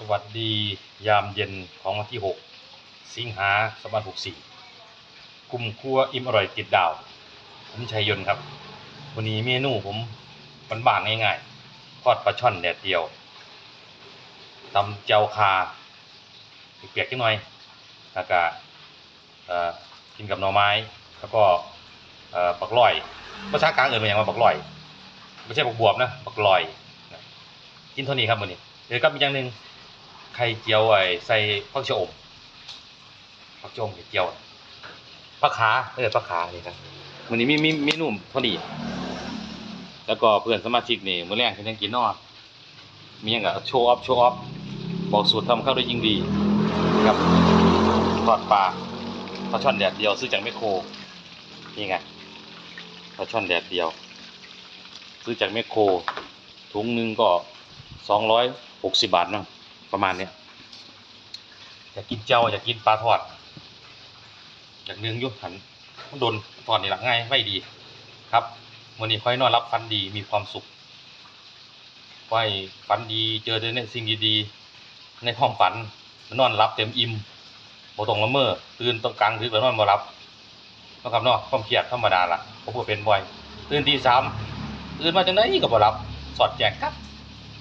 สวัสดียามเย็นของวันที่ 6 สิงหาสองพันหกสี่กลุ่มครัวอิ่มอร่อยติดดาว ผมชัยยนต์ครับ วันนี้เมนูผมมันบางง่ายๆทอดปลาช่อนแดดเดียวตำเจียวคาเปียกๆจังหน่อยแล้วก็กินกับหน่อไม้ แล้วก็เอ่อบักลอยภาษากลางเอ่ยมาอย่างว่าบักลอย ไม่ใช่บักบวบนะบักลอย กินเท่านี้ครับวันนี้เดี๋ยวก็มีอย่างหนึ่ง ไข่เจียวไอ้ใส่ผักชะอมผักชะอมไข่เจียวผักขาเออผักขานี่ครับวันนี้มีมีเมนูเท่านี้แล้วก็เพื่อนสมาชิกนี่มื้อแรกเขายังกินนอมีอย่างกับโชว์ออฟโชว์ออฟบอกสูตรทำข้าวได้ยิ่งดีครับทอดปลาปลาช่อนแดดเดียวซื้อจากแมคโครนี่ไงปลาช่อนแดดเดียว ซื้อจากแมคโครถุงหนึ่งก็สองร้อยหกสิบาทเนาะ ประมาณเนี้ยอยากกินเจ้าอยากกินปลาทอด อยากเนื้องยุหันโดนทอดนี่ละง่ายไม่ดี ครับ วันนี้ค่อยนอนรับฟันดีมีความสุขไว้ฝันดีเจอแต่ในสิ่งดีๆในความฝันนอนรับเต็มอิ่มบ่ต้องละเมอตื่นต้องกลางดึกแล้วนอนบ่รับต้องครับเนาะความเครียดธรรมดาล่ะผมก็เป็นบ่อยตื่นตีสามตื่นมาจังไดก็บ่รับ สอดแจงครับ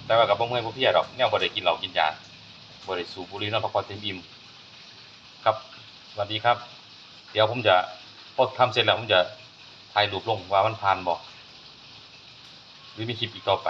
แต่ว่ากับ่เมื่อยบ่เพลียดอกแนวบ่ได้กินเหล้ากินยาบ่ได้สูบบุหรี่นอนพักผ่อนเต็มอิ่มครับสวัสดีครับ เดี๋ยวผมจะพอทำเสร็จแล้วผมจะถ่ายรูปลงว่ามันผ่านบ่หรือมีคลิปอีกต่อไป